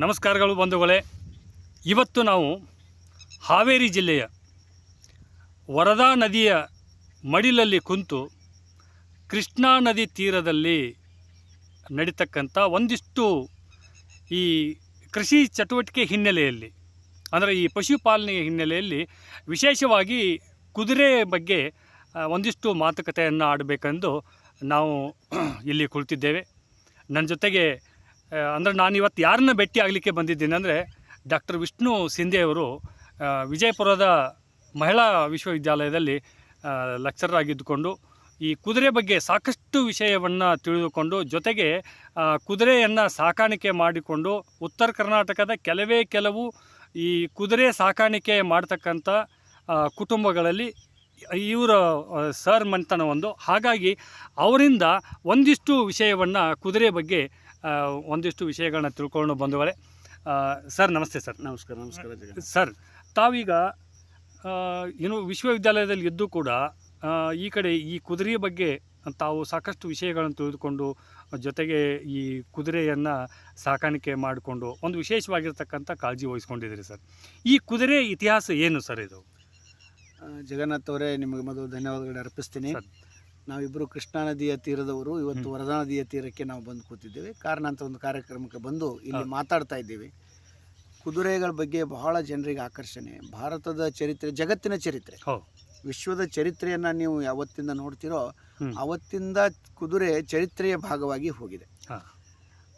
ನಮಸ್ಕಾರಗಳು ಬಂಧುಗಳೇ. ಇವತ್ತು ನಾವು ಹಾವೇರಿ ಜಿಲ್ಲೆಯ ವರದಾ ನದಿಯ ಮಡಿಲಲ್ಲಿ ಕುಂತು ಕೃಷ್ಣಾ ನದಿ ತೀರದಲ್ಲಿ ನಡೀತಕ್ಕಂಥ ಒಂದಿಷ್ಟು ಈ ಕೃಷಿ ಚಟುವಟಿಕೆ ಹಿನ್ನೆಲೆಯಲ್ಲಿ, ಅಂದರೆ ಈ ಪಶುಪಾಲನೆಯ ಹಿನ್ನೆಲೆಯಲ್ಲಿ ವಿಶೇಷವಾಗಿ ಕುದುರೆ ಬಗ್ಗೆ ಒಂದಿಷ್ಟು ಮಾತುಕತೆಯನ್ನು ಆಡಬೇಕೆಂದು ನಾವು ಇಲ್ಲಿ ಕುಳಿತಿದ್ದೇವೆ. ನನ್ನ ಜೊತೆಗೆ ಅಂದರೆ ನಾನು ಇವತ್ತು ಯಾರನ್ನ ಭೇಟಿ ಆಗಲಿಕ್ಕೆ ಬಂದಿದ್ದೀನಿ ಅಂದರೆ ಡಾಕ್ಟರ್ ವಿಷ್ಣು ಸಿಂಧೆ ಅವರು ವಿಜಯಪುರದ ಮಹಿಳಾ ವಿಶ್ವವಿದ್ಯಾಲಯದಲ್ಲಿ ಲೆಕ್ಚರರ್ ಆಗಿದ್ದುಕೊಂಡು ಈ ಕುದುರೆ ಬಗ್ಗೆ ಸಾಕಷ್ಟು ವಿಷಯವನ್ನು ತಿಳಿದುಕೊಂಡು ಜೊತೆಗೆ ಕುದುರೆಯನ್ನು ಸಾಕಾಣಿಕೆ ಮಾಡಿಕೊಂಡು ಉತ್ತರ ಕರ್ನಾಟಕದ ಕೆಲವೇ ಕೆಲವು ಈ ಕುದುರೆ ಸಾಕಾಣಿಕೆ ಮಾಡ್ತಕ್ಕಂಥ ಕುಟುಂಬಗಳಲ್ಲಿ ಇವರ ಸರ್ ಮನೆತನ ಒಂದು. ಹಾಗಾಗಿ ಅವರಿಂದ ಒಂದಿಷ್ಟು ವಿಷಯವನ್ನು ಕುದುರೆ ಬಗ್ಗೆ ಒಂದಿಷ್ಟು ವಿಷಯಗಳನ್ನ ತಿಳ್ಕೊಂಡು ಬಂದವರೇ ಸರ್ ನಮಸ್ತೆ ಸರ್. ನಮಸ್ಕಾರ ನಮಸ್ಕಾರ ಸರ್ ತಾವೀಗ ಏನು ವಿಶ್ವವಿದ್ಯಾಲಯದಲ್ಲಿ ಇದ್ದು ಕೂಡ ಈ ಕಡೆ ಈ ಕುದುರೆಯ ಬಗ್ಗೆ ತಾವು ಸಾಕಷ್ಟು ವಿಷಯಗಳನ್ನು ತಿಳಿದುಕೊಂಡು ಜೊತೆಗೆ ಈ ಕುದುರೆಯನ್ನು ಸಾಕಾಣಿಕೆ ಮಾಡಿಕೊಂಡು ಒಂದು ವಿಶೇಷವಾಗಿರ್ತಕ್ಕಂಥ ಕಾಳಜಿ ವಹಿಸ್ಕೊಂಡಿದ್ದೀರಿ ಸರ್. ಈ ಕುದುರೆ ಇತಿಹಾಸ ಏನು ಸರ್ ಇದು? ಜಗನ್ನಾಥ್ ಅವರೇ ನಿಮಗೆ ಮೊದಲು ಧನ್ಯವಾದಗಳು ಅರ್ಪಿಸ್ತೀನಿ. ನಾವಿಬ್ಬರು ಕೃಷ್ಣಾ ನದಿಯ ತೀರದವರು ಇವತ್ತು ವರದಾ ನದಿಯ ತೀರಕ್ಕೆ ನಾವು ಬಂದು ಕೂತಿದ್ದೇವೆ. ಕಾರಣ ಅಂತ ಒಂದು ಕಾರ್ಯಕ್ರಮಕ್ಕೆ ಬಂದು ಇಲ್ಲಿ ಮಾತಾಡ್ತಾ ಇದ್ದೇವೆ. ಕುದುರೆಗಳ ಬಗ್ಗೆ ಬಹಳ ಜನರಿಗೆ ಆಕರ್ಷಣೆ. ಭಾರತದ ಚರಿತ್ರೆ ಜಗತ್ತಿನ ಚರಿತ್ರೆ. ವಿಶ್ವದ ಚರಿತ್ರೆಯನ್ನು ನೀವು ಯಾವತ್ತಿಂದ ನೋಡ್ತಿರೋ ಅವತ್ತಿಂದ ಕುದುರೆ ಚರಿತ್ರೆಯ ಭಾಗವಾಗಿ ಹೋಗಿದೆ.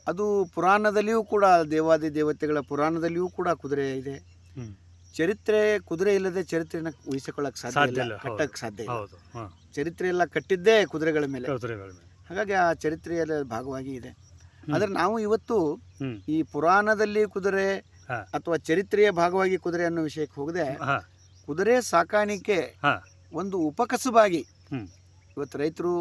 ಅದು ಪುರಾಣದಲ್ಲಿಯೂ ಕೂಡ ದೇವಾದಿ ದೇವತೆಗಳ ಪುರಾಣದಲ್ಲಿಯೂ ಕೂಡ ಕುದುರೆ ಇದೆ. ಚರಿತ್ರೆ ಕುದುರೆ ಇಲ್ಲದೆ ಚರಿತ್ರೆನ ಉಹಿಸಿಕೊಳ್ಳಕ್ಕೆ ಸಾಧ್ಯ ಇಲ್ಲ ಕಟ್ಟಕ್ಕೆ ಸಾಧ್ಯ ಇಲ್ಲ ಹೌದು ಹಾಂ ಚರಿತ್ರೆ ಎಲ್ಲ ಕಟ್ಟಿದ್ದೇ ಕುದುರೆಗಳ ಮೇಲೆ ಕುದುರೆಗಳ ಮೇಲೆ ಹಾಗಾಗಿ ಆ ಚರಿತ್ರೆಯ ಭಾಗವಾಗಿ ಇದೆ. ಆದರೆ ನಾವು ಇವತ್ತು ಹ್ಮ್. ಈ ಪುರಾಣದಲ್ಲಿ ಕುದುರೆ ಹಾ. ಅಥವಾ ಚರಿತ್ರೆಯ ಭಾಗವಾಗಿ ಕುದುರೆ ಅನ್ನೋ ವಿಷಯಕ್ಕೆ ಹೋಗದೆ ಹಾಂ ಕುದುರೆ ಸಾಕಾಣಿಕೆ ಹಾಂ ಒಂದು ಉಪಕಸುಬಾಗಿ ಹ್ಮ್. ಇವತ್ತು ರೈತರು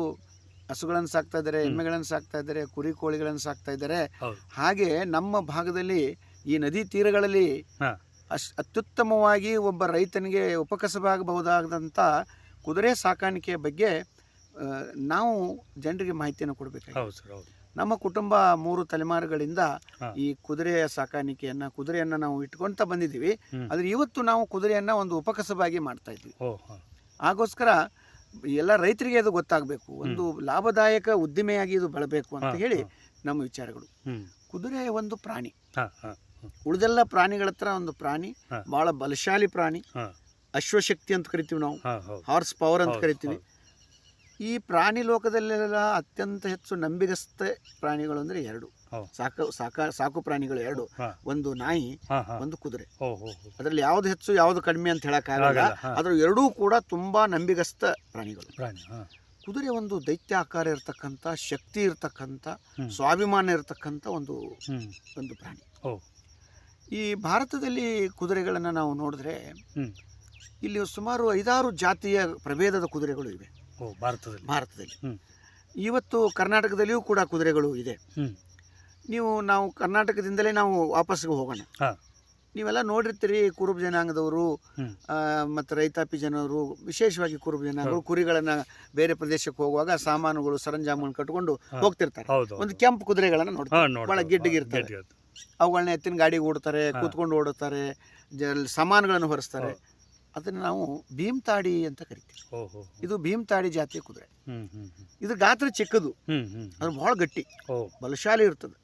ಹಸುಗಳನ್ನು ಸಾಕ್ತಾ ಇದ್ದಾರೆ ಹ್ಮ್. ಎಮ್ಮೆಗಳನ್ನು ಸಾಕ್ತಾ ಇದ್ದಾರೆ ಕುರಿ ಕೋಳಿಗಳನ್ನು ಸಾಕ್ತಾ ಇದ್ದಾರೆ ಹೌದು ಹಾಗೆ ನಮ್ಮ ಭಾಗದಲ್ಲಿ ಈ ನದಿ ತೀರಗಳಲ್ಲಿ ಹಾ. ಅಶ್ ಅತ್ಯುತ್ತಮವಾಗಿ ಒಬ್ಬ ರೈತನಿಗೆ ಉಪಕಸಬಾಗಬಹುದಾದಂಥ ಕುದುರೆ ಸಾಕಾಣಿಕೆಯ ಬಗ್ಗೆ ನಾವು ಜನರಿಗೆ ಮಾಹಿತಿಯನ್ನು ಕೊಡಬೇಕಾಗಿದೆ. ಹೌದು ಸರ್ ಹೌದು. ನಮ್ಮ ಕುಟುಂಬ ಮೂರು ತಲೆಮಾರುಗಳಿಂದ ಈ ಕುದುರೆಯ ಸಾಕಾಣಿಕೆಯನ್ನ ಕುದುರೆಯನ್ನ ನಾವು ಇಟ್ಕೊಂತ ಬಂದಿದ್ದೀವಿ. ಆದ್ರೆ ಇವತ್ತು ನಾವು ಕುದುರೆಯನ್ನ ಒಂದು ಉಪಕಸಬಾಗಿ ಮಾಡ್ತಾ ಇದ್ವಿ ಹಾಗೋಸ್ಕರ ಎಲ್ಲ ರೈತರಿಗೆ ಅದು ಗೊತ್ತಾಗಬೇಕು. ಒಂದು ಲಾಭದಾಯಕ ಉದ್ದಿಮೆಯಾಗಿ ಇದು ಬೆಳಬೇಕು ಅಂತ ಹೇಳಿ ನಮ್ಮ ವಿಚಾರಗಳು. ಕುದುರೆ ಒಂದು ಪ್ರಾಣಿ. ಉಳಿದೆಲ್ಲ ಪ್ರಾಣಿಗಳ ಹತ್ರ ಒಂದು ಪ್ರಾಣಿ. ಬಹಳ ಬಲಶಾಲಿ ಪ್ರಾಣಿ. ಅಶ್ವಶಕ್ತಿ ಅಂತ ಕರಿತೀವಿ ನಾವು. ಹಾರ್ಸ್ ಪವರ್ ಅಂತ ಕರಿತೀವಿ. ಈ ಪ್ರಾಣಿ ಲೋಕದಲ್ಲೆಲ್ಲ ಅತ್ಯಂತ ಹೆಚ್ಚು ನಂಬಿಗಸ್ತ ಪ್ರಾಣಿಗಳು ಅಂದ್ರೆ ಎರಡು. ಸಾಕ ಸಾಕು ಸಾಕ ಪ್ರಾಣಿಗಳು ಎರಡು. ಒಂದು ನಾಯಿ ಒಂದು ಕುದುರೆ. ಅದರಲ್ಲಿ ಯಾವ್ದು ಹೆಚ್ಚು ಯಾವ್ದು ಕಡಿಮೆ ಅಂತ ಹೇಳಕ್ ಆಗಲ್ಲ. ಅದ್ರ ಎರಡೂ ಕೂಡ ತುಂಬಾ ನಂಬಿಗಸ್ತ ಪ್ರಾಣಿಗಳು. ಪ್ರಾಣಿ ಕುದುರೆ ಒಂದು ದೈತ್ಯ ಆಕಾರ ಇರತಕ್ಕಂಥ ಶಕ್ತಿ ಇರತಕ್ಕಂಥ ಸ್ವಾಭಿಮಾನ ಇರತಕ್ಕಂಥ ಒಂದು ಒಂದು ಪ್ರಾಣಿ. ಈ ಭಾರತದಲ್ಲಿ ಕುದುರೆಗಳನ್ನು ನಾವು ನೋಡಿದ್ರೆ ಇಲ್ಲಿ ಸುಮಾರು ಐದಾರು ಜಾತಿಯ ಪ್ರಭೇದದ ಕುದುರೆಗಳು ಇವೆ. ಭಾರತದಲ್ಲಿ. ಭಾರತದಲ್ಲಿ. ಇವತ್ತು ಕರ್ನಾಟಕದಲ್ಲಿಯೂ ಕೂಡ ಕುದುರೆಗಳು ಇದೆ. ನೀವು ನಾವು ಕರ್ನಾಟಕದಿಂದಲೇ ನಾವು ವಾಪಸ್ಗೆ ಹೋಗೋಣ. ನೀವೆಲ್ಲ ನೋಡಿರ್ತೀರಿ ಕುರುಬ ಜನಾಂಗದವರು. ಮತ್ತು ರೈತಾಪಿ ಜನರು ವಿಶೇಷವಾಗಿ ಕುರುಬ ಜನಾಂಗರು ಕುರಿಗಳನ್ನು ಬೇರೆ ಪ್ರದೇಶಕ್ಕೆ ಹೋಗುವಾಗ ಸಾಮಾನುಗಳು ಸರಂಜಾಮನ್ನು ಕಟ್ಕೊಂಡು ಹೋಗ್ತಿರ್ತಾರೆ. ಒಂದು ಕೆಂಪು ಕುದುರೆಗಳನ್ನು ನೋಡ್ತಾರೆ ಭಾಳ ಗಿಡ್ಡಗಿರ್ತವೆ. ಅವುಗಳನ್ನ ಎತ್ತಿನ ಗಾಡಿಗೆ ಓಡ್ತಾರೆ ಕೂತ್ಕೊಂಡು ಓಡುತ್ತಾರೆ ಜ ಸಾಮಾನುಗಳನ್ನು ಹೊರಿಸ್ತಾರೆ. ಅದನ್ನ ನಾವು ಭೀಮ್ತಾಡಿ ಅಂತ ಕರಿತೀವಿ. ಇದು ಭೀಮ್ ಇದು ಭೀಮ್ತಾಡಿ ಜಾತಿಯ ಕುದುರೆ. ಇದ್ರ ಇದು ಗಾತ್ರ ಚಿಕ್ಕದು. ಅದು ಬಹಳ ಗಟ್ಟಿ. ಬಲಶಾಲಿ ಇರ್ತದೆ.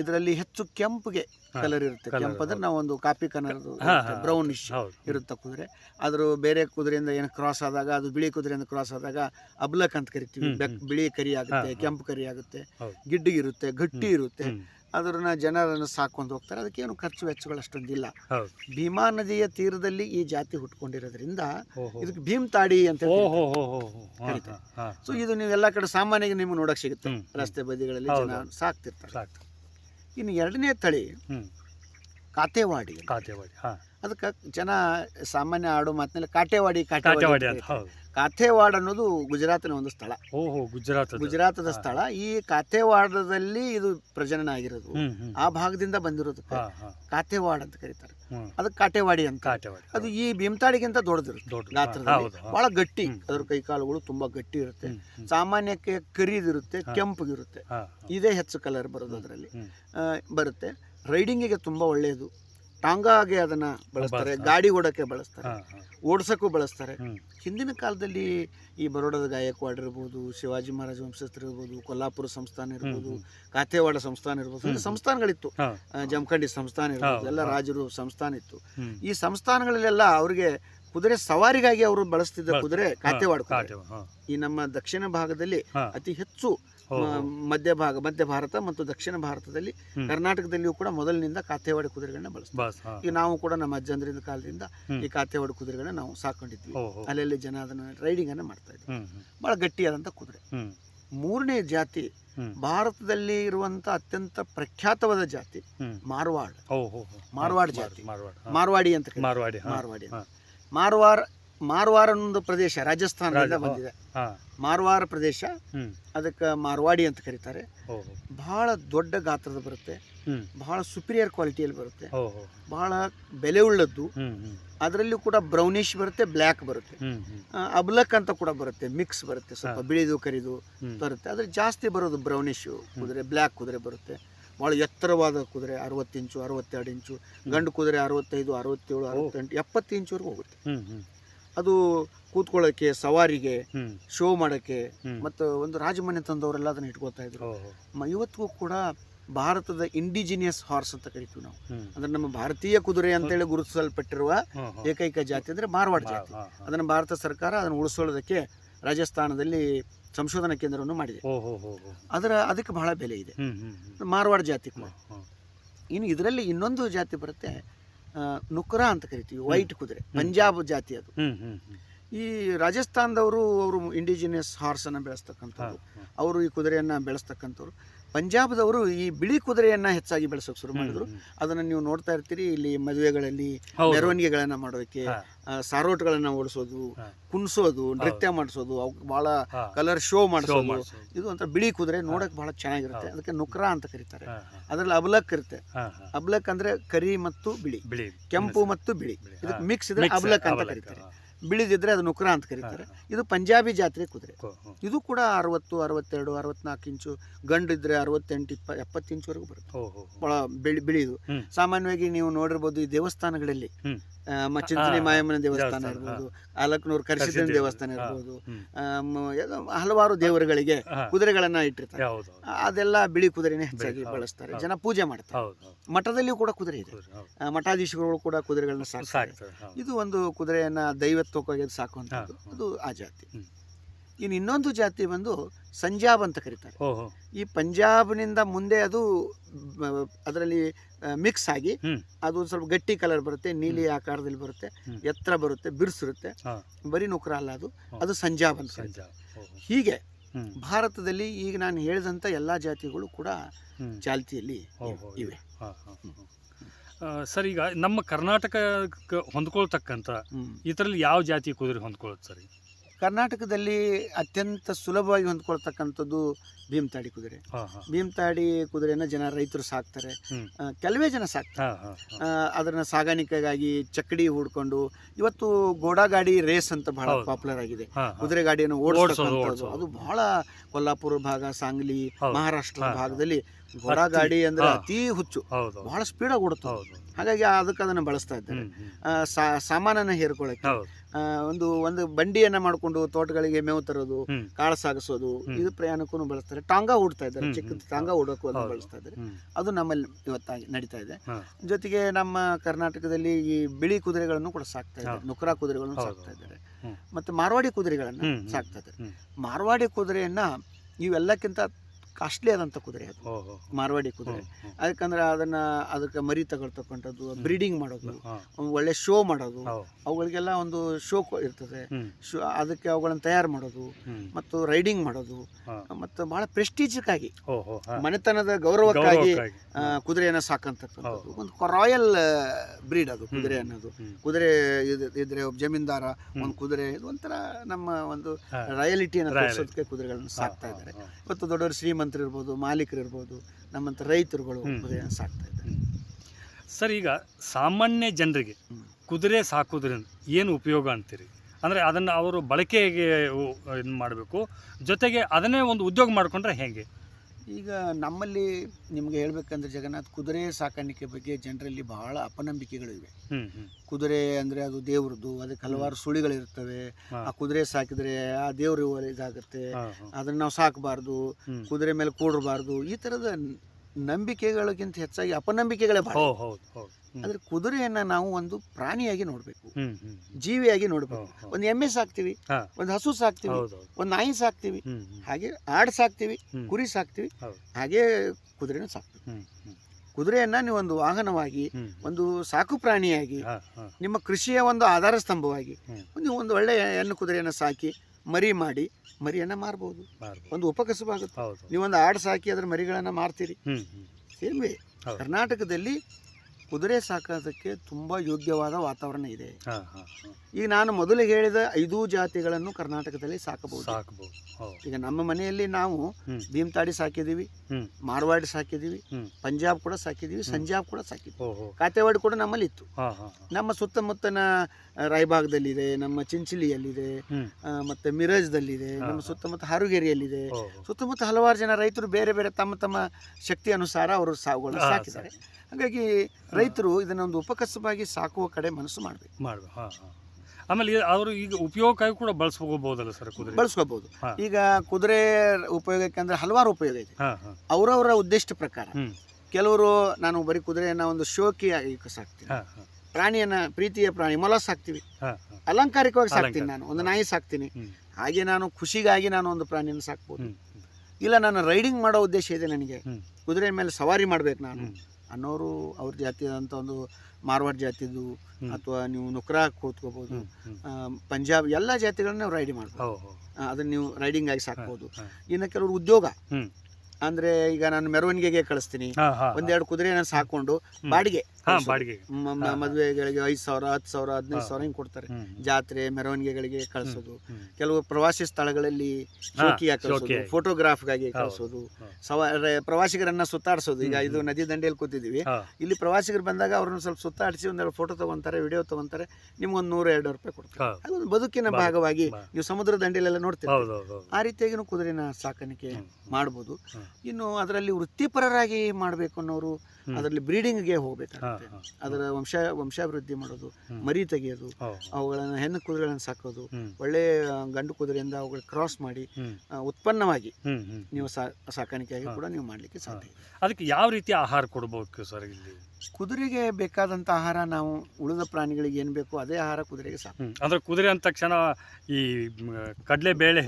ಇದರಲ್ಲಿ ಹೆಚ್ಚು ಕೆಂಪುಗೆ ಕಲರ್ ಇರುತ್ತೆ. Colour, ಕೆಂಪು ಅಂದ್ರೆ ಹೌದು. ನಾವು ಒಂದು ಕಾಪಿ ಕಲರ್ ಹಾಂ ಹಾಂ ಬ್ರೌನಿಶ್ ಇರುತ್ತೆ ಕುದುರೆ. ಆದ್ರೂ ಬೇರೆ ಕುದುರೆಯಿಂದ ಏನು ಕ್ರಾಸ್ ಆದಾಗ ಅದು ಬಿಳಿ ಕುದುರೆಯಿಂದ ಕ್ರಾಸ್ ಆದಾಗ ಅಬ್ಲಕ್ ಅಂತ ಕರಿತೀವಿ. ಬೆಕ್ ಬಿಳಿ ಕರಿ ಆಗುತ್ತೆ. ಕೆಂಪು ಕರಿ ಆಗುತ್ತೆ. ಗಿಡ್ಡಿಗಿರುತ್ತೆ ಗಟ್ಟಿ ಇರುತ್ತೆ. ಅದನ್ನ ಜನರನ್ನು ಸಾಕೊಂಡು ಹೋಗ್ತಾರೆ. ಅದಕ್ಕೇನು ಖರ್ಚು ವೆಚ್ಚಗಳು ಅಷ್ಟೊಂದಿಲ್ಲ. ಭೀಮಾ ನದಿಯ ತೀರದಲ್ಲಿ ಈ ಜಾತಿ ಹುಟ್ಕೊಂಡಿರೋದ್ರಿಂದ ಇದಕ್ಕೆ ಭೀಮ್ ತಾಡಿ ಅಂತ ಸೊ ಇದು ನೀವು ಎಲ್ಲ ಕಡೆ ಸಾಮಾನ್ಯವಾಗಿ ನಿಮ್ಗೆ ನೋಡಕ್ ಸಿಗುತ್ತೆ. ರಸ್ತೆ ಬದಿಗಳಲ್ಲಿ ಜನ. ಸಾಕ್ತಿರ್ತಾರೆ. ಸಾಕು ಇನ್ನು ಎರಡನೇ ತಳಿ ಕಾತೆವಾಡಿ. ಕಾತೆವಾಡಿ ಅದಕ್ಕೆ ಜನ ಸಾಮಾನ್ಯ ಆಡೋ ಮಾತಿನಲ್ಲಿ ಕಾಟೆವಾಡಿ ಕಾಟೇವಾಡಿ ಅಂತ ಹೌದು. ಕಾಥೇವಾಡ್ ಅನ್ನೋದು ಗುಜರಾತಿನ ಒಂದು ಸ್ಥಳ. ಓಹೋ ಗುಜರಾತ್ ಗುಜರಾತದ ಸ್ಥಳ. ಈ ಕಾಥೇವಾಡದಲ್ಲಿ ಇದು ಪ್ರಜನನ ಆಗಿರೋದು. ಆ ಭಾಗದಿಂದ ಬಂದಿರೋದು ಕಾಥೇವಾಡ್ ಅಂತ ಕರೀತಾರೆ. ಅದು ಕಾಟೇವಾಡಿ ಅಂತ. ಅದು ಈ ಭೀಮ್ತಾಡಿಗಿಂತ ದೊಡ್ಡದಿರುತ್ತೆ. ದೊಡ್ಡ ಗಾತ್ರದಲ್ಲಿ. ಬಹಳ ಗಟ್ಟಿ. ಅದ್ರ ಕೈಕಾಲುಗಳು ತುಂಬಾ ಗಟ್ಟಿ ಇರುತ್ತೆ. ಸಾಮಾನ್ಯಕ್ಕೆ ಕರಿದಿರುತ್ತೆ. ಕೆಂಪಗಿರುತ್ತೆ. ಇದೇ ಹೆಚ್ಚು ಕಲರ್ ಬರೋದು ಅದರಲ್ಲಿ. ಬರುತ್ತೆ. ರೈಡಿಂಗಿಗೆ ತುಂಬಾ ಒಳ್ಳೆಯದು. ಟಾಂಗಾಗೆ ಅದನ್ನು ಬಳಸ್ತಾರೆ. ಗಾಡಿ ಓಡೋಕ್ಕೆ ಬಳಸ್ತಾರೆ ಓಡಿಸಕ್ಕೂ ಬಳಸ್ತಾರೆ ಹಿಂದಿನ ಕಾಲದಲ್ಲಿ ಈ ಬರೋಡದ ಗಾಯಕ್ವಾಡ್ ಇರ್ಬೋದು ಶಿವಾಜಿ ಮಹಾರಾಜ ವಂಶಸ್ಥರು ಇರ್ಬೋದು ಕೊಲ್ಲಾಪುರ ಸಂಸ್ಥಾನ ಇರ್ಬೋದು ಕಾಥೇವಾಡ ಸಂಸ್ಥಾನ ಇರ್ಬೋದು. ಸಂಸ್ಥಾನಗಳಿತ್ತು. ಜಮಖಂಡಿ ಸಂಸ್ಥಾನ ಇರ್ಬೋದು ಎಲ್ಲ ರಾಜರು ಸಂಸ್ಥಾನ ಇತ್ತು. ಈ ಸಂಸ್ಥಾನಗಳಲ್ಲೆಲ್ಲ ಅವರಿಗೆ ಕುದುರೆ ಸವಾರಿಗಾಗಿ ಅವರು ಬಳಸ್ತಿದ್ದ. ಕುದುರೆ ಕಾಥೇವಾಡ. ಈ ನಮ್ಮ ದಕ್ಷಿಣ ಭಾಗದಲ್ಲಿ ಅತಿ ಹೆಚ್ಚು. ಮಧ್ಯ ಭಾಗ ಮಧ್ಯ ಭಾರತ ಮತ್ತು ದಕ್ಷಿಣ ಭಾರತದಲ್ಲಿ ಕರ್ನಾಟಕದಲ್ಲಿಯೂ ಕೂಡ ಮೊದಲಿನಿಂದ ಕಾಥೇವಾಡಿ ಕುದುರೆಗಳನ್ನ ಬಳಸ್ತೀವಿ ಈಗ ನಾವು ಕೂಡ ನಮ್ಮ ಅಜ್ಜಂದ್ರಿಂದ ಕಾಲದಿಂದ ಈ ಕಾಥೇವಾಡಿ ಕುದುರೆಗಳನ್ನ ನಾವು ಸಾಕೊಂಡಿದ್ವಿ. ಅಲ್ಲೆಲ್ಲಿ ಜನ ಅದನ್ನ ರೈಡಿಂಗ್ ಅನ್ನ ಮಾಡ್ತಾ ಇದ್ವಿ. ಬಹಳ ಗಟ್ಟಿಯಾದಂಥ ಕುದುರೆ. ಮೂರನೇ ಜಾತಿ ಭಾರತದಲ್ಲಿ ಇರುವಂತ ಅತ್ಯಂತ ಪ್ರಖ್ಯಾತವಾದ ಜಾತಿ ಮಾರ್ವಾಡ್. ಮಾರ್ವಾಡ್ ಜಾತಿ. ಮಾರ್ವಾಡ್ ಅಂತ. ಮಾರ್ವಾಡಿ ಮಾರ್ವಾಡಿ. ಮಾರ್ವಾರ್ ಮಾರ್ವಾರ್ ಒಂದು ಪ್ರದೇಶ ರಾಜಸ್ಥಾನದಿಂದ ಬಂದಿದೆ. ಮಾರ್ವಾರ ಪ್ರದೇಶ ಅದಕ್ಕೆ ಮಾರ್ವಾಡಿ ಅಂತ ಕರೀತಾರೆ. ಬಹಳ ದೊಡ್ಡ ಗಾತ್ರದ ಬರುತ್ತೆ. ಬಹಳ ಸುಪೀರಿಯರ್ ಕ್ವಾಲಿಟಿಯಲ್ಲಿ ಬರುತ್ತೆ. ಬಹಳ ಬೆಲೆ ಉಳ್ಳದ್ದು. ಅದರಲ್ಲೂ ಕೂಡ ಬ್ರೌನಿಶ್ ಬರುತ್ತೆ ಬ್ಲ್ಯಾಕ್ ಬರುತ್ತೆ. ಅಬ್ಲಕ್ ಅಂತ ಕೂಡ ಬರುತ್ತೆ ಮಿಕ್ಸ್ ಬರುತ್ತೆ. ಸ್ವಲ್ಪ ಬಿಳಿದು ಕರಿದು ಬರುತ್ತೆ. ಆದ್ರೆ ಜಾಸ್ತಿ ಬರೋದು ಬ್ರೌನಿಶ್ ಕುದುರೆ ಬ್ಲ್ಯಾಕ್ ಕುದುರೆ ಬರುತ್ತೆ. ಭಾಳ ಎತ್ತರವಾದ ಕುದುರೆ ಅರವತ್ತು ಇಂಚು ಅರವತ್ತೆರಡು ಇಂಚು ಗಂಡು ಕುದುರೆ ಅರವತ್ತೈದು ಅರವತ್ತೇಳು ಅರವತ್ತೆಂಟು ಎಪ್ಪತ್ತು ಇಂಚುವರೆಗೂ ಹೋಗುತ್ತೆ. ಅದು ಕೂತ್ಕೊಳ್ಳೋಕ್ಕೆ ಸವಾರಿಗೆ ಶೋ ಮಾಡೋಕ್ಕೆ ಮತ್ತು ಒಂದು ರಾಜಮನೆ ತಂದವರೆಲ್ಲ ಅದನ್ನ ಇಟ್ಕೋತಾ ಇದ್ರು. ಇವತ್ತಿಗೂ ಕೂಡ ಭಾರತದ ಇಂಡಿಜಿನಿಯಸ್ ಹಾರ್ಸ್ ಅಂತ ಕರಿತೀವಿ ನಾವು. ಅಂದ್ರೆ ನಮ್ಮ ಭಾರತೀಯ ಕುದುರೆ ಅಂತೇಳಿ ಗುರುತಿಸಲ್ಪಟ್ಟಿರುವ ಏಕೈಕ ಜಾತಿ ಅಂದ್ರೆ ಮಾರ್ವಾಡ್ ಜಾತಿ. ಅದನ್ನು ಭಾರತ ಸರ್ಕಾರ ಅದನ್ನು ಉಳಿಸೋದಕ್ಕೆ ರಾಜಸ್ಥಾನದಲ್ಲಿ ಸಂಶೋಧನಾ ಕೇಂದ್ರವನ್ನು ಮಾಡಿದೆ. ಅದರ ಅದಕ್ಕೆ ಬಹಳ ಬೆಲೆ ಇದೆ. ಮಾರ್ವಾಡ್ ಜಾತಿ ಕೂಡ. ಇನ್ನು ಇದರಲ್ಲಿ ಇನ್ನೊಂದು ಜಾತಿ ಬರುತ್ತೆ ನುಕ್ರಾ ಅಂತ ಕರಿತೀವಿ ವೈಟ್ ಕುದುರೆ ಪಂಜಾಬ್ ಜಾತಿ ಅದು. ಈ ರಾಜಸ್ಥಾನದವರು ಅವರು ಇಂಡಿಜಿನಿಯಸ್ ಹಾರ್ಸನ್ನು ಬೆಳೆಸ್ತಕ್ಕಂಥವ್ರು. ಅವರು ಈ ಕುದುರೆಯನ್ನು ಬೆಳೆಸ್ತಕ್ಕಂಥವ್ರು. ಪಂಜಾಬ್ದವರು ಈ ಬಿಳಿ ಕುದುರೆಯನ್ನ ಹೆಚ್ಚಾಗಿ ಬೆಳೆಸೋಕೆ ಶುರು ಮಾಡಿದ್ರು. ಅದನ್ನು ನೀವು ನೋಡ್ತಾ ಇರ್ತೀರಿ. ಇಲ್ಲಿ ಮದುವೆಗಳಲ್ಲಿ ಮೆರವಣಿಗೆಗಳನ್ನ ಮಾಡೋದಕ್ಕೆ ಸಾರೋಟ್ಗಳನ್ನ ಓಡಿಸೋದು. ಕುಣಿಸೋದು ನೃತ್ಯ ಮಾಡಿಸೋದು ಅವಕ್ಕೆ ಬಹಳ ಕಲರ್ ಶೋ ಮಾಡಿಸೋದು. ಇದು ಅಂತ ಬಿಳಿ ಕುದುರೆ ನೋಡಕ್ ಬಹಳ ಚೆನ್ನಾಗಿರುತ್ತೆ. ಅದಕ್ಕೆ ನುಕ್ರಾ ಅಂತ ಕರೀತಾರೆ. ಅದ್ರಲ್ಲಿ ಅಬ್ಲಕ್ ಇರುತ್ತೆ. ಅಬ್ಲಕ್ ಅಂದ್ರೆ ಕರಿ ಮತ್ತು ಬಿಳಿ. ಕೆಂಪು ಮತ್ತು ಬಿಳಿ. ಇದಕ್ಕೆ ಮಿಕ್ಸ್ ಇದ್ರೆ ಅಬ್ಲಕ್ ಅಂತ ಕರೀತಾರೆ. ಬಿಳಿದಿದ್ರೆ ಅದು ನುಕ್ರ ಅಂತ ಕರೀತಾರೆ. ಇದು ಪಂಜಾಬಿ ಜಾತ್ರೆ ಕುದುರೆ. ಇದು ಕೂಡ ಅರವತ್ತು ಅರವತ್ತೆರಡು ಅರವತ್ನಾಲ್ಕು ಇಂಚು ಗಂಡಿದ್ರೆ ಇದ್ರೆ ಅರವತ್ತೆಂಟು ಇಪ್ಪ ಎಪ್ಪತ್ತು ಇಂಚುವರೆಗೂ ಬರುತ್ತೆ. ಬಹಳ ಬಿಳಿ ಬಿಳಿದು. ಸಾಮಾನ್ಯವಾಗಿ ನೀವು ನೋಡಿರ್ಬೋದು ಈ ದೇವಸ್ಥಾನಗಳಲ್ಲಿ ಚಿಂತನೆ ಚಿಂಚಲಿ ಮಾಯಮ್ಮನ ದೇವಸ್ಥಾನ ಇರ್ಬೋದು ಆಲಕ್ನೂರು ಕರ್ಸಿದ್ದನ ದೇವಸ್ಥಾನ ಇರ್ಬೋದು ಹಲವಾರು ದೇವರುಗಳಿಗೆ. ಕುದುರೆಗಳನ್ನ ಇಟ್ಟಿರ್ತಾರೆ. ಅದೆಲ್ಲ ಬಿಳಿ ಕುದುರೆನೇ ಹೆಚ್ಚಾಗಿ ಬಿಳಿ, ಬಳಸ್ತಾರೆ. ಜನ ಪೂಜೆ ಮಾಡ್ತಾರೆ. ಮಠದಲ್ಲಿಯೂ ಕೂಡ ಕುದುರೆ ಇದೆ. ಮಠಾಧೀಶಗಳು ಮಠಾಧೀಶರುಗಳು ಕೂಡ ಕುದುರೆಗಳನ್ನ ಸಾಕ್ತಾರೆ ಇದು ಒಂದು ಕುದುರೆಯನ್ನ ದೈವತ್ವಕ್ಕಾಗಿ ಸಾಕುವಂಥದ್ದು. ಅದು ಆ ಜಾತಿ. ಇನ್ನು ಇನ್ನೊಂದು ಜಾತಿ ಬಂದು ಸಂಜಾಬ್ ಅಂತ ಕರೀತಾರೆ. ಈ ಪಂಜಾಬ್ನಿಂದ ಮುಂದೆ ಅದು ಅದರಲ್ಲಿ ಮಿಕ್ಸ್ ಆಗಿ ಅದು ಒಂದ್ ಸ್ವಲ್ಪ ಗಟ್ಟಿ ಕಲರ್ ಬರುತ್ತೆ ನೀಲಿ ಆಕಾರದಲ್ಲಿ ಬರುತ್ತೆ ಎತ್ತರ ಬರುತ್ತೆ ಬಿರ್ಸಿರುತ್ತೆ. ಬರೀ ನುಕ್ರ ಅಲ್ಲ ಅದು. ಅದು ಸಂಜಾಬ್ ಅಂತ. ಹೀಗೆ ಭಾರತದಲ್ಲಿ ಈಗ ನಾನು ಹೇಳಿದಂಥ ಎಲ್ಲ ಜಾತಿಗಳು ಕೂಡ ಚಾಲ್ತಿಯಲ್ಲಿ ಇವೆ- ಸರ್ ಈಗ ನಮ್ಮ ಕರ್ನಾಟಕಕ್ಕೆ ಹೊಂದ್ಕೊಳ್ತಕ್ಕಂಥ. ಇದರಲ್ಲಿ ಯಾವ ಜಾತಿ ಕುದುರೆ ಹೊಂದ್ಕೊಳ್ಳುತ್ತೆ ಸರ್? ಕರ್ನಾಟಕದಲ್ಲಿ ಅತ್ಯಂತ ಸುಲಭವಾಗಿ ಹೊಂದ್ಕೊಳ್ತಕ್ಕಂಥದ್ದು ಭೀಮತಾಡಿ ಕುದುರೆ. ಭೀಮ್ತಾಡಿ ಕುದುರೆನ ಜನ ರೈತರು ಸಾಕ್ತಾರೆ. ಕೆಲವೇ ಜನ ಸಾಕ್ತಾರೆ. ಅದನ್ನು ಸಾಗಾಣಿಕೆಗಾಗಿ ಚಕ್ಕಡಿ ಹೂಡ್ಕೊಂಡು ಇವತ್ತು ಗೋಡಾ ಗಾಡಿ ರೇಸ್ ಅಂತ ಬಹಳ. ಪಾಪ್ಯುಲರ್ ಆಗಿದೆ. ಕುದುರೆ ಗಾಡಿಯನ್ನು ಓಡ್ಸೋದು, ಅದು ಬಹಳ ಕೊಲ್ಲಾಪುರ ಭಾಗ ಸಾಂಗ್ಲಿ ಹಾ. ಭಾಗದಲ್ಲಿ ಅತಿ- ಗಾಡಿ ಅಂದ್ರೆ ಅತಿ ಹುಚ್ಚು. ಹೌದು. ಸ್ಪೀಡ್ ಬಹಳ ಸ್ಪೀಡಾಗಿ ಓಡುತ್ತೆ ಹಾಗಾಗಿ ಅದಕ್ಕೆ ಅದನ್ನ ಬಳಸ್ತಾ ಇದ್ದಾರೆ. ಸಾಮಾನನ್ನ ಹೇರ್ಕೊಳ್ಳಕ್ಕೆ. ಹೌದು. ಒಂದು ಒಂದು ಬಂಡಿಯನ್ನ ಮಾಡಿಕೊಂಡು ತೋಟಗಳಿಗೆ ಮೇವು ತರೋದು ಕಾಳು ಸಾಗಿಸೋದು ಇದು ಪ್ರಯಾಣಕ್ಕೂ ಬಳಸ್ತಾರೆ. ಟಾಂಗಾ ಹೂಡ್ತಾ ಇದ್ದಾರೆ. ಚಿಕ್ಕ. ಟಾಂಗಾ ಹೂಡೋಕ್ಕೂ ಅದನ್ನ. ಬಳಸ್ತಾ ಇದ್ದಾರೆ. ಅದು ನಮ್ಮಲ್ಲಿ ಇವತ್ತಾಗಿ ನಡೀತಾ ಇದೆ. ಜೊತೆಗೆ ನಮ್ಮ ಕರ್ನಾಟಕದಲ್ಲಿ ಈ ಬಿಳಿ ಕುದುರೆಗಳನ್ನು ಕೂಡ ಸಾಕ್ತಾ ಇದ್ದಾರೆ. ನುಕ್ರಾ ಕುದುರೆಗಳನ್ನು ಸಾಕ್ತಾ ಇದ್ದಾರೆ. ಮತ್ತೆ ಮಾರ್ವಾಡಿ ಕುದುರೆಗಳನ್ನು. ಸಾಕ್ತಾ ಇದ್ದಾರೆ. ಮಾರ್ವಾಡಿ ಕುದುರೆಯನ್ನ ಇವೆಲ್ಲಕ್ಕಿಂತ ಕಾಸ್ಟ್ಲಿ ಆದಂಥ ಕುದುರೆ ಅದು. ಮಾರ್ವಾಡಿ ಕುದುರೆ. ಅದಕ್ಕಂದ್ರೆ ಅದನ್ನ ಅದಕ್ಕೆ ಮರಿ ತಗೊಳ್ತಕ್ಕಂಥದ್ದು ಬ್ರೀಡಿಂಗ್ ಮಾಡೋದು. ಒಳ್ಳೆ ಶೋ ಮಾಡೋದು. ಅವುಗಳಿಗೆಲ್ಲ ಒಂದು ಶೋ ಇರ್ತದೆ. ಶೋ ಅದಕ್ಕೆ ಅವುಗಳನ್ನು ತಯಾರು ಮಾಡೋದು ಮತ್ತು ರೈಡಿಂಗ್ ಮಾಡೋದು. ಮತ್ತು ಬಹಳ ಪ್ರೆಸ್ಟೀಜಕ್ಕಾಗಿ. ಮನೆತನದ ಗೌರವಕ್ಕಾಗಿ ಕುದುರೆಯನ್ನು ಸಾಕಂತಕ್ಕಂಥದ್ದು. ಒಂದು ರಾಯಲ್ ಬ್ರೀಡ್ ಅದು ಕುದುರೆ ಅನ್ನೋದು. ಕುದುರೆ ಇದ್- ಇದ್ರೆ ಒಬ್ಬ ಜಮೀನ್ದಾರ ಒಂದು ಕುದುರೆ ಇದು ಒಂಥರ ನಮ್ಮ ಒಂದು ರಾಯಲಿಟಿಯನ್ನು ಕುದುರೆಗಳನ್ನು ತೋರಿಸೋದಕ್ಕೆ ಕುದುರೆಗಳನ್ನ ಹಾ, ಸಾಕ್ತಾ ಇದ್ದಾರೆ. ಮತ್ತು ಇವತ್ತು ದೊಡ್ಡವರು ಶ್ರೀಮಂತರು ಇರ್ಬೋದು ಮಾಲೀಕರು ಇರ್ಬೋದು ನಮ್ಮಂತ ರೈತರುಗಳು ಸಾಕ್ತಾ ಇದ್ದಾರೆ. ಸರ್ ಈಗ ಸಾಮಾನ್ಯ ಜನರಿಗೆ. ಕುದುರೆ ಸಾಕೋದ್ರಿಂದ ಏನು ಉಪಯೋಗ ಅಂತೀರಿ? ಅಂದರೆ ಅದನ್ನು ಅವರು ಬಳಕೆಗೆ ಇದು ಮಾಡಬೇಕು. ಜೊತೆಗೆ ಅದನ್ನೇ ಒಂದು ಉದ್ಯೋಗ ಮಾಡಿಕೊಂಡ್ರೆ ಹೇಗೆ? ಈಗ ನಮ್ಮಲ್ಲಿ ನಿಮಗೆ ಹೇಳ್ಬೇಕಂದ್ರೆ ಜಗನ್ನಾಥ್ ಕುದುರೆ ಸಾಕಾಣಿಕೆ ಬಗ್ಗೆ ಜನರಲ್ಲಿ ಬಹಳ ಅಪನಂಬಿಕೆಗಳಿವೆ. ಇವೆ ಕುದುರೆ ಅಂದರೆ ಅದು ದೇವ್ರದ್ದು ಅದಕ್ಕೆ ಹಲವಾರು ಸುಳಿಗಳಿರ್ತವೆ. ಆ ಕುದುರೆ ಸಾಕಿದರೆ ಆ ದೇವ್ರ ಇದಾಗುತ್ತೆ. ಅದನ್ನ ನಾವು ಸಾಕಬಾರ್ದು. ಕುದುರೆ ಮೇಲೆ ಕೂಡಬಾರ್ದು. ಈ ಥರದ ನ- ನಂಬಿಕೆಗಳಿಗಿಂತ ಹೆಚ್ಚಾಗಿ ಅಪನಂಬಿಕೆಗಳೇ ಭಾಳ ಹೌದು ಹೌದು ಹೌದು ಹ್ಮ್. ಆದರೆ ನಾವು ಒಂದು ಪ್ರಾಣಿಯಾಗಿ ನೋಡಬೇಕು ಹ್ಮ್ ಹ್ಮ್ ಜೀವಿಯಾಗಿ ನೋಡಬೇಕು. ಒಂದು ಎಮ್ಮೆ ಸಾಕ್ತಿವಿ ಹಾ. ಒಂದು ಹಸು ಸಾಕ್ತಿವಿ ಹೌದು ಹೌದು ಒಂದು ನಾಯಿ ಸಾಕ್ತಿವಿ ಹ್ಮ್ ಹ್ಮ್ ಹಾಗೆ ಆಡು ಸಾಕ್ತಿವಿ ಹ್ಮ್. ಕುರಿ ಸಾಕ್ತಿವಿ ಹೌದು. ಹಾಗೆ ಕುದುರೆನೂ ಸಾಕ್ತಿವಿ ಹ್ಮ್ ಹ್ಮ್ ಕುದುರೆಯನ್ನು ನೀವು ಒಂದು ವಾಹನವಾಗಿ ಹ್ಮ್ ಒಂದು ಸಾಕು ಪ್ರಾಣಿಯಾಗಿ ಹಾ, ಹಾ. ನಿಮ್ಮ ಕೃಷಿಯ ಒಂದು ಆಧಾರ ಸ್ತಂಭವಾಗಿ ಹ್ಮ್. ನೀವು ಒಂದು ಒಳ್ಳೆಯ ಹೆಣ್ಣು ಕುದುರೆಯನ್ನು ಸಾಕಿ ಮರಿ ಮಾಡಿ ಮರಿಯನ್ನು ಮಾರ್ಬೋದು. ಒಂದು ಉಪಕಸಬಾಗುತ್ತೆ. ನೀವೊಂದು ಆಡು ಸಾಕಿ ಅದರ ಮರಿಗಳನ್ನು ಮಾರ್ತೀರಿ. Same way. ಕರ್ನಾಟಕದಲ್ಲಿ ಕುದುರೆ ಸಾಕೋದಕ್ಕೆ ತುಂಬ ಯೋಗ್ಯವಾದ ವಾತಾವರಣ ಇದೆ. ಈಗ ನಾನು ಮೊದಲು ಹೇಳಿದ ಐದು ಜಾತಿಗಳನ್ನು ಕರ್ನಾಟಕದಲ್ಲಿ ಸಾಕಬಹುದು. ಸಾಕಬಹುದು ಹೌದು. ಈಗ ನಮ್ಮ ಮನೆಯಲ್ಲಿ ನಾವು. ಭೀಮ್ತಾಡಿ ಸಾಕಿದೀವಿ. ಮಾರ್ವಾಡಿ ಸಾಕಿದೀವಿ. ಪಂಜಾಬ್ ಕೂಡ ಸಾಕಿದೀವಿ ಸಂಜಾಬ್ ಕೂಡ ಸಾಕಿದ್ವಿ ಕಾತೆವಾಡಿ ಕೂಡ ನಮ್ಮಲ್ಲಿ ಇತ್ತು. ನಮ್ಮ ಸುತ್ತಮುತ್ತನ ರಾಯಭಾಗದಲ್ಲಿದೆ ನಮ್ಮ ಚಿಂಚಿಲಿಯಲ್ಲಿದೆ ಮತ್ತೆ ಮಿರಜ್ದಲ್ಲಿದೆ ನಮ್ಮ ಸುತ್ತಮುತ್ತ ಹಾರುಗೇರಿಯಲ್ಲಿದೆ. ಸುತ್ತಮುತ್ತ ಹಲವಾರು ಜನ ರೈತರು ಬೇರೆ ಬೇರೆ ತಮ್ಮ ತಮ್ಮ ಶಕ್ತಿ ಅನುಸಾರ ಅವರು ಸಾವುಗಳನ್ನ ಸಾಕಿದ್ದಾರೆ. ಹಾಗಾಗಿ ರೈತರು ಇದನ್ನೊಂದು ಉಪಕಸಬಾಗಿ ಸಾಕುವ ಕಡೆ ಮನಸ್ಸು ಮಾಡಬೇಕು. ಮಾಡಬೇಕು. ಹಾ ಹಾ. ಆಮೇಲೆ ಅವರು ಈಗ ಉಪಯೋಗಕ್ಕಾಗಿ ಕೂಡ ಬಳಸ್ಕೋಬಹುದಲ್ಲ ಸರ್ ಕುದುರೆ? ಬಳಸ್ಕೋಬಹುದು ಈಗ ಕುದುರೆ ಉಪಯೋಗಕ್ಕೆ ಅಂದ್ರೆ ಹಲವಾರು ಉಪಯೋಗ ಇದೆ. ಅವರವರ ಉದ್ದೇಶದ ಪ್ರಕಾರ ಕೆಲವರು ನಾನು ಬರೀ ಕುದುರೆಯನ್ನ ಒಂದು ಶೋಕಿ ಆಗಿ ಸಾಕ್ತೀನಿ. ಪ್ರಾಣಿಯನ್ನ ಪ್ರೀತಿಯ ಪ್ರಾಣಿ ಮೊಲ ಸಾಕ್ತೀವಿ. ಅಲಂಕಾರಿಕವಾಗಿ ಸಾಕ್ತೀನಿ ನಾನು ಒಂದು ನಾಯಿ ಸಾಕ್ತೀನಿ. ಹಾಗೆ ನಾನು ಖುಷಿಗಾಗಿ ನಾನು ಒಂದು ಪ್ರಾಣಿಯನ್ನು ಸಾಕ್ಬೋದು. ಇಲ್ಲ ನಾನು ರೈಡಿಂಗ್ ಮಾಡೋ ಉದ್ದೇಶ ಇದೆ ನನಗೆ. ಕುದುರೆ ಮೇಲೆ ಸವಾರಿ ಮಾಡ್ಬೇಕು ನಾನು. ಅನ್ನೋರು ಅವ್ರ ಜಾತಿಯಾದಂಥ ಒಂದು ಮಾರ್ವಾಡ್ ಜಾತಿದು. ಅಥವಾ ನೀವು ನುಕ್ರಾ ಕೂತ್ಕೋಬೋದು ಪಂಜಾಬ್ ಎಲ್ಲ ಜಾತಿಗಳನ್ನ ರೈಡಿ ಮಾಡ್ಬೋದು ಅದನ್ನ ನೀವು ರೈಡಿಂಗ್ ಆಗಿ ಸಾಕ್ಬೋದು. ಇನ್ನು ಕೆಲವರು ಉದ್ಯೋಗ. ಅಂದ್ರೆ ಈಗ ನಾನು ಮೆರವಣಿಗೆಗೆ ಕಳಿಸ್ತೀನಿ. ಒಂದೆರಡು ಕುದುರೆ ಸಾಕೊಂಡು ಬಾಡಿಗೆ. ಮದುವೆಗಳಿಗೆ ಐದು ಸಾವಿರ ಹತ್ತು ಸಾವಿರ ಹದಿನೈದು ಸಾವಿರ ಹಿಂಗೆ ಕೊಡ್ತಾರೆ. ಜಾತ್ರೆ ಮೆರವಣಿಗೆಗಳಿಗೆ ಕಳಿಸೋದು. ಕೆಲವು ಪ್ರವಾಸಿ ಸ್ಥಳಗಳಲ್ಲಿ ಕಳಿಸೋದು. ಫೋಟೋಗ್ರಾಫ್ಗಾಗಿ. ಕಳಿಸೋದು. ಪ್ರವಾಸಿಗರನ್ನ ಸುತ್ತಾಡಿಸೋದು. ಈಗ ಇದು ನದಿ ದಂಡೆಯಲ್ಲಿ ಕೂತಿದ್ದೀವಿ. ಇಲ್ಲಿ ಪ್ರವಾಸಿಗರು ಬಂದಾಗ ಅವ್ರನ್ನ ಸ್ವಲ್ಪ ಸುತ್ತಾಡಿಸಿ ಒಂದೆರಡು ಫೋಟೋ ತಗೊಂತಾರೆ ವಿಡಿಯೋ ತಗೊಂತಾರೆ. ನಿಮ್ಗೊಂದು ನೂರ ಎರಡು ರೂಪಾಯಿ ಕೊಡ್ತಾರೆ. ಅದೊಂದು ಬದುಕಿನ ಭಾಗವಾಗಿ ನೀವು ಸಮುದ್ರ ದಂಡೆಲೆಲ್ಲ ನೋಡ್ತೀರಿ ಹೌದು ಹೌದು ಹೌದು. ಆ ರೀತಿಯಾಗಿ ಕುದುರೆನ ಸಾಕಾಣಿಕೆ ಮಾಡಬಹುದು ಮಾಡ್ಬೋದು. ಇನ್ನು ಅದರಲ್ಲಿ ವೃತ್ತಿಪರರಾಗಿ ಮಾಡಬೇಕು ಅನ್ನೋರು. ಅದರಲ್ಲಿ ಬ್ರೀಡಿಂಗ್ಗೆ ಹೋಗ್ಬೇಕಾಗುತ್ತೆ. ಅದರ ವಂಶ ವಂಶಾಭಿವೃದ್ಧಿ ಮಾಡೋದು ಮರಿ ತೆಗೆಯೋದು ಅವುಗಳನ್ನು ಹೆಣ್ಣು ಕುದುರೆಗಳನ್ನು ಸಾಕೋದು ಒಳ್ಳೆ ಗಂಡು ಕುದುರೆಯಿಂದ ಅವುಗಳ ಕ್ರಾಸ್ ಮಾಡಿ ಉತ್ಪನ್ನವಾಗಿ ನೀವು ಸಾಕಾಣಿಕೆಯಾಗಿ ಕೂಡ ನೀವು ಮಾಡಲಿಕ್ಕೆ ಸಾಧ್ಯ ಅದಕ್ಕೆ ಯಾವ ರೀತಿ ಆಹಾರ ಕೊಡಬೇಕು ಸರ್ ಇಲ್ಲಿ? ಕುದುರೆಗೆ ಬೇಕಾದಂಥ ಆಹಾರ ನಾವು ಉಳಿದ ಪ್ರಾಣಿಗಳಿಗೆ ಏನು ಬೇಕೋ ಅದೇ ಆಹಾರ ಕುದುರೆಗೆ ಸಾಕು. ಅಂದ್ರೆ ಕುದುರೆ ಅಂದ ತಕ್ಷಣ ಈ ಕಡಲೆ ಬೇಳೆ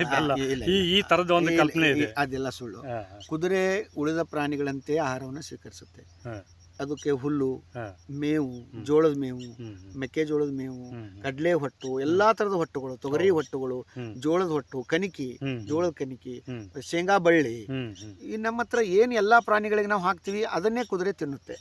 ಈ ಈ ತರದ ಒಂದು ಕಲ್ಪನೆ ಇದೆ. ಅದೆಲ್ಲ ಸುಳ್ಳು. ಕುದುರೆ ಉಳಿದ ಪ್ರಾಣಿಗಳಂತೆ ಆಹಾರವನ್ನು ಸ್ವೀಕರಿಸುತ್ತೆ. ಅದಕ್ಕೆ ಹುಲ್ಲು ಮೇವು ಜೋಳದ ಮೇವು ಮೆಕ್ಕೆಜೋಳದ ಮೇವು ಕಡಲೆ ಹೊಟ್ಟು ಎಲ್ಲಾ ತರದ ಹೊಟ್ಟುಗಳು ತೊಗರಿ ಹೊಟ್ಟುಗಳು ಜೋಳದ ಹೊಟ್ಟು ಕನಿಕಿ ಜೋಳದ ಕನಿಕಿ ಶೇಂಗಾ ಬಳ್ಳಿ. ಈ ನಮ್ಮ ಹತ್ರ ಏನು ಎಲ್ಲಾ ಪ್ರಾಣಿಗಳಿಗೆ ನಾವು ಹಾಕ್ತಿವಿ ಅದನ್ನೇ ಕುದುರೆ ತಿನ್ನುತ್ತೆ.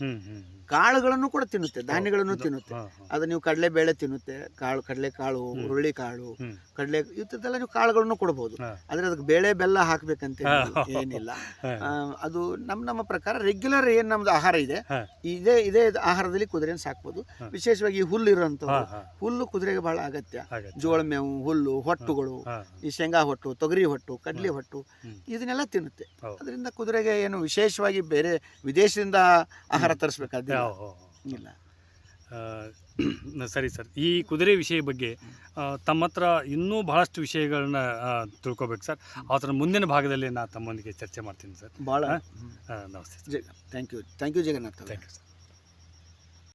ಕಾಳುಗಳನ್ನು ಕೂಡ ತಿನ್ನುತ್ತೆ ಧಾನ್ಯಗಳನ್ನು. ತಿನ್ನುತ್ತೆ. ಅದು ನೀವು ಕಡಲೆ ಬೇಳೆ ತಿನ್ನುತ್ತೆ ಕಾಳು ಕಡಲೆ ಕಾಳು. ಹುರುಳಿ ಕಾಳು. ಕಡಲೆ ಇಂಥದ್ದೆಲ್ಲ ನೀವು ಕಾಳುಗಳನ್ನು ಕೊಡಬಹುದು. ಆದ್ರೆ ಅದಕ್ಕೆ ಬೇಳೆ ಬೆಲ್ಲ ಹಾಕ್ಬೇಕಂತ ಏನಿಲ್ಲ- ಅದು ನಮ್ಮ ನಮ್ಮ ಪ್ರಕಾರ ರೆಗ್ಯುಲರ್ ಏನ್ ನಮ್ದು ಆಹಾರ ಇದೆ. ಇದೇ ಇದೇ ಆಹಾರದಲ್ಲಿ ಕುದುರೆನ ಸಾಕ್ಬೋದು. ವಿಶೇಷವಾಗಿ ಈ ಹುಲ್ಲು ಹಾ, ಹುಲ್ಲು ಕುದುರೆಗೆ ಬಹಳ ಅಗತ್ಯ. ಜೋಳ ಮೇವು ಹುಲ್ಲು ಹೊಟ್ಟುಗಳು ಈ ಶೇಂಗಾ ಹೊಟ್ಟು ತೊಗರಿ ಹೊಟ್ಟು ಕಡ್ಲಿ ಹೊಟ್ಟು. ಇದನ್ನೆಲ್ಲ ತಿನ್ನುತ್ತೆ. ಅದರಿಂದ ಕುದುರೆಗೆ ಏನು ವಿಶೇಷವಾಗಿ ಬೇರೆ ವಿದೇಶದಿಂದ ಆಹಾರ ಹಾ. ಇಲ್ಲ. ಸರಿ ಸರ್. ಈ ಕುದುರೆ ವಿಷಯ ಬಗ್ಗೆ ತಮ್ಮ ಹತ್ರ ಇನ್ನೂ ಬಹಳಷ್ಟು ವಿಷಯಗಳನ್ನ ತಿಳ್ಕೊಬೇಕು ಸರ್. ಅದರ ಮುಂದಿನ ಭಾಗದಲ್ಲಿ ನಾನು ತಮ್ಮೊಂದಿಗೆ ಚರ್ಚೆ ಮಾಡ್ತೀನಿ ಸರ್. ಭಾಳ ನಮಸ್ತೆ thank you. Thank you Jagannath. Thank you sir.